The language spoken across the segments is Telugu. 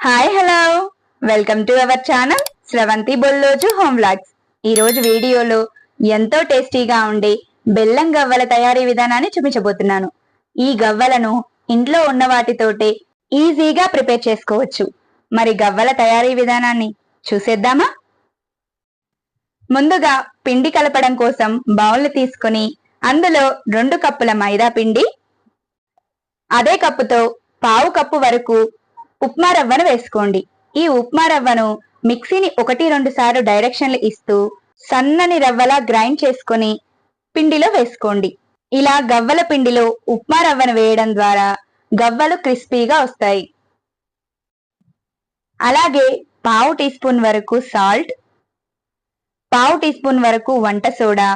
Hi hello welcome to our channel Sravanthi Bolloju home vlogs ఈరోజు వీడియోలో ఎంతో టేస్టీగా ఉండే బెల్లం గవ్వల తయారీ విధానాన్ని చూపించబోతున్నాను. ఈ గవ్వలను ఇంట్లో ఉన్న వాటితోటే ఈజీగా ప్రిపేర్ చేసుకోవచ్చు. మరి గవ్వల తయారీ విధానాన్ని చూసేద్దామా? ముందుగా పిండి కలపడం కోసం బౌల్ని తీసుకొని అందులో రెండు కప్పుల మైదా పిండి అదే కప్పుతో పావు కప్పు వరకు ఉప్మా రవ్వను వేసుకోండి. ఈ ఉప్మా రవ్వను మిక్సీని ఒకటి రెండు సార్లు డైరెక్షన్లు ఇస్తూ సన్నని రవ్వలా గ్రైండ్ చేసుకొని పిండిలో వేసుకోండి. ఇలా గవ్వల పిండిలో ఉప్మా రవ్వను వేయడం ద్వారా గవ్వలు క్రిస్పీగా వస్తాయి. అలాగే పావు టీ స్పూన్ వరకు సాల్ట్ పావు టీ స్పూన్ వరకు వంట సోడా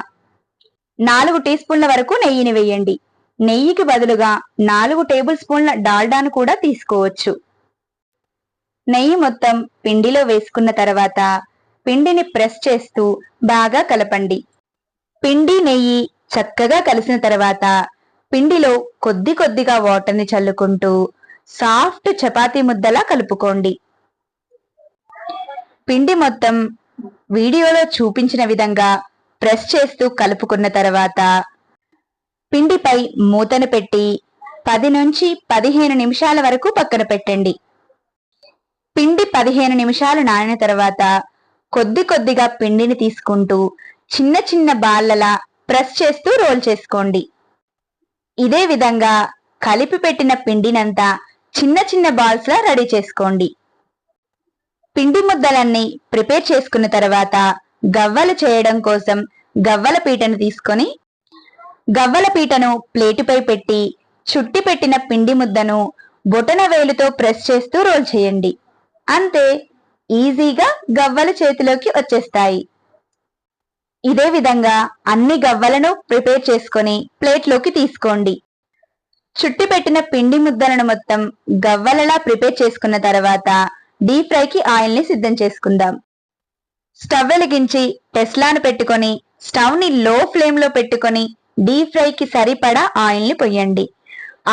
నాలుగు టీ స్పూన్ల వరకు నెయ్యిని వేయండి. నెయ్యికి బదులుగా నాలుగు టేబుల్ స్పూన్ల డాల్డాను కూడా తీసుకోవచ్చు. నెయ్యి మొత్తం పిండిలో వేసుకున్న తర్వాత పిండిని ప్రెస్ చేస్తూ బాగా కలపండి. పిండి నెయ్యి చక్కగా కలిసిన తర్వాత పిండిలో కొద్ది కొద్దిగా వాటర్ని చల్లుకుంటూ సాఫ్ట్ చపాతీ ముద్దలా కలుపుకోండి. పిండి మొత్తం వీడియోలో చూపించిన విధంగా ప్రెస్ చేస్తూ కలుపుకున్న తర్వాత పిండిపై మూతను పెట్టి పది నుంచి పదిహేను నిమిషాల వరకు పక్కన పెట్టండి. పిండి పదిహేను నిమిషాలు నానిన తర్వాత కొద్ది కొద్దిగా పిండిని తీసుకుంటూ చిన్న చిన్న బాల్లలా ప్రెస్ చేస్తూ రోల్ చేసుకోండి. ఇదే విధంగా కలిపి పెట్టిన పిండినంతా చిన్న చిన్న బాల్స్లా రెడీ చేసుకోండి. పిండి ముద్దలన్నీ ప్రిపేర్ చేసుకున్న తర్వాత గవ్వలు చేయడం కోసం గవ్వల పీటను తీసుకొని గవ్వల పీటను ప్లేటుపై పెట్టి చుట్టి పెట్టిన పిండి ముద్దను బొటన వేలుతో ప్రెస్ చేస్తూ రోల్ చేయండి. అంతే ఈజీగా గవ్వలు చేతిలోకి వచ్చేస్తాయి. ఇదే విధంగా అన్ని గవ్వలను ప్రిపేర్ చేసుకొని ప్లేట్లోకి తీసుకోండి. చుట్టి పెట్టిన పిండి ముద్దలను మొత్తం గవ్వలలా ప్రిపేర్ చేసుకున్న తర్వాత డీప్ ఫ్రైకి ఆయిల్ని సిద్ధం చేసుకుందాం. స్టవ్ వెలిగించి టెస్లాను పెట్టుకొని స్టవ్ని లో ఫ్లేమ్లో పెట్టుకొని డీప్ ఫ్రైకి సరిపడా ఆయిల్ని పొయ్యండి.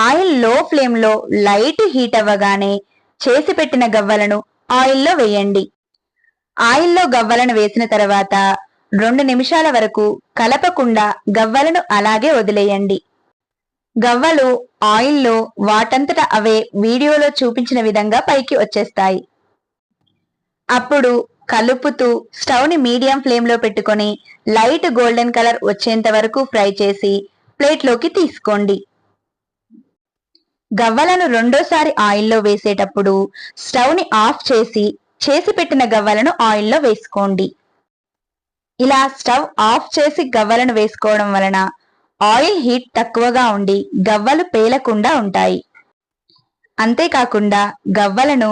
ఆయిల్లో ఫ్లేమ్లో లైట్ హీట్ అవ్వగానే చేసి పెట్టిన గవ్వలను ఆయిల్లో వేయండి. ఆయిల్లో గవ్వలను వేసిన తర్వాత రెండు నిమిషాల వరకు కలపకుండా గవ్వలను అలాగే వదిలేయండి. గవ్వలు ఆయిల్లో వాటంతట అవే వీడియోలో చూపించిన విధంగా పైకి వచ్చేస్తాయి. అప్పుడు కలుపుతూ స్టవ్ని మీడియం ఫ్లేమ్లో పెట్టుకొని లైట్ గోల్డెన్ కలర్ వచ్చేంత వరకు ఫ్రై చేసి ప్లేట్లోకి తీసుకోండి. గవ్వలను రెండోసారి ఆయిల్లో వేసేటప్పుడు స్టవ్ని ఆఫ్ చేసి చేసి పెట్టిన గవ్వలను ఆయిల్లో వేసుకోండి. ఇలా స్టవ్ ఆఫ్ చేసి గవ్వలను వేసుకోవడం వలన ఆయిల్ హీట్ తక్కువగా ఉండి గవ్వలు పేలకుండా ఉంటాయి. అంతేకాకుండా గవ్వలను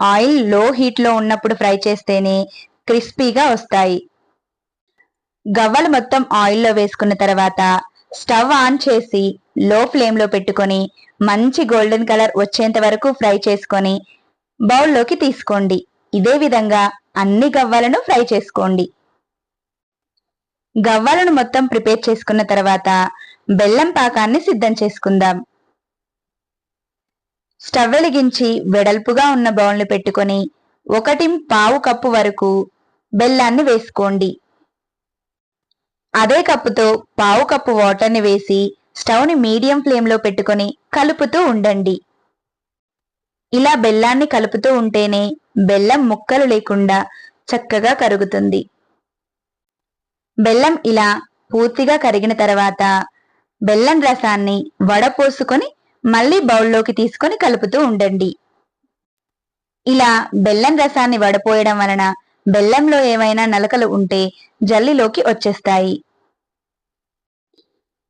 ఆయిల్లో హీట్లో ఉన్నప్పుడు ఫ్రై చేస్తేనే క్రిస్పీగా వస్తాయి. గవ్వలు మొత్తం ఆయిల్లో వేసుకున్న తర్వాత స్టవ్ ఆన్ చేసి లో ఫ్లేమ్లో పెట్టుకొని మంచి గోల్డెన్ కలర్ వచ్చేంత వరకు ఫ్రై చేసుకొని బౌల్లోకి తీసుకోండి. ఇదే విధంగా అన్ని గవ్వలను ఫ్రై చేసుకోండి. గవ్వలను మొత్తం ప్రిపేర్ చేసుకున్న తర్వాత బెల్లం పాకాన్ని సిద్ధం చేసుకుందాం. స్టవ్ వెలిగించి వెడల్పుగా ఉన్న బౌల్ని పెట్టుకొని ఒకటి పావు కప్పు వరకు బెల్లాన్ని వేసుకోండి. అదే కప్పుతో పావు కప్పు వాటర్ని వేసి స్టవ్ని మీడియం ఫ్లేమ్లో పెట్టుకొని కలుపుతూ ఉండండి. ఇలా బెల్లాన్ని కలుపుతూ ఉంటేనే బెల్లం ముక్కలు లేకుండా చక్కగా కరుగుతుంది. బెల్లం ఇలా పూర్తిగా కరిగిన తర్వాత బెల్లం రసాన్ని వడపోసుకొని మళ్ళీ బౌల్లోకి తీసుకొని కలుపుతూ ఉండండి. ఇలా బెల్లం రసాన్ని వడపోయడం వలన బెల్లంలో ఏమైనా నలకలు ఉంటే జల్లిలోకి వచ్చేస్తాయి.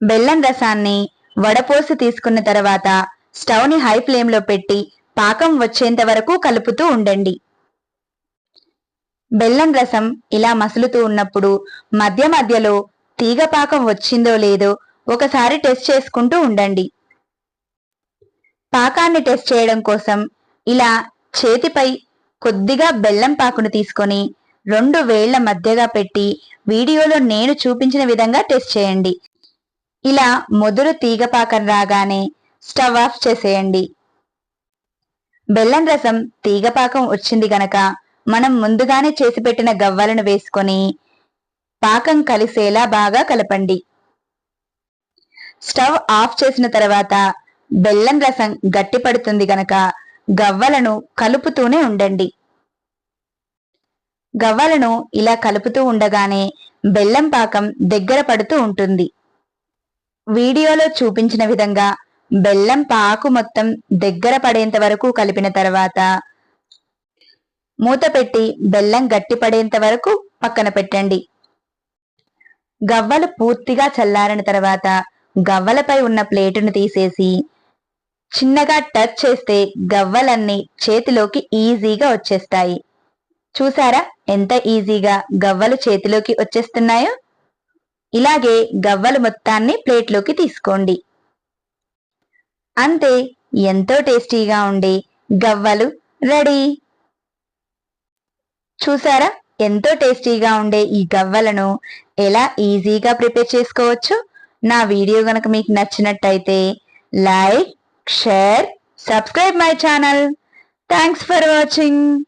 బెల్లం రసాన్ని వడపోసి తీసుకున్న తర్వాత స్టవ్ని హై ఫ్లేమ్లో పెట్టి పాకం వచ్చేంత వరకు కలుపుతూ ఉండండి. బెల్లం రసం ఇలా మసులుతూ ఉన్నప్పుడు మధ్య మధ్యలో తీగ పాకం వచ్చిందో లేదో ఒకసారి టెస్ట్ చేసుకుంటూ ఉండండి. పాకాన్ని టెస్ట్ చేయడం కోసం ఇలా చేతిపై కొద్దిగా బెల్లం పాకును తీసుకొని రెండు వేళ్ళ మధ్యగా పెట్టి వీడియోలో నేను చూపించిన విధంగా టెస్ట్ చేయండి. ఇలా మొదలు తీగపాకం రాగానే స్టవ్ ఆఫ్ చేసేయండి. బెల్లం రసం తీగపాకం వచ్చింది గనక మనం ముందుగానే చేసి పెట్టిన గవ్వలను వేసుకొని పాకం కలిసేలా బాగా కలపండి. స్టవ్ ఆఫ్ చేసిన తర్వాత బెల్లం రసం గట్టిపడుతుంది గనక గవ్వలను కలుపుతూనే ఉండండి. గవ్వలను ఇలా కలుపుతూ ఉండగానే బెల్లం పాకం దగ్గర పడుతూ ఉంటుంది. వీడియోలో చూపించిన విధంగా బెల్లం పాకు మొత్తం దగ్గర పడేంత వరకు కలిపిన తర్వాత మూత పెట్టి బెల్లం గట్టిపడేంత వరకు పక్కన పెట్టండి. గవ్వలు పూర్తిగా చల్లారిన తర్వాత గవ్వలపై ఉన్న ప్లేటును తీసేసి చిన్నగా టచ్ చేస్తే గవ్వలన్నీ చేతిలోకి ఈజీగా వచ్చేస్తాయి. చూసారా ఎంత ఈజీగా గవ్వలు చేతిలోకి వచ్చేస్తున్నాయో? ఇలాగే గవ్వలు మొత్తాన్ని ప్లేట్లోకి తీసుకోండి. అంతే ఎంతో టేస్టీగా ఉండే గవ్వలు రెడీ. చూసారా? ఎంతో టేస్టీగా ఉండే ఈ గవ్వలను ఎలా ఈజీగా ప్రిపేర్ చేసుకోవచ్చు? నా వీడియో గనక మీకు నచ్చినట్టయితే like share subscribe my channel. Thanks for watching.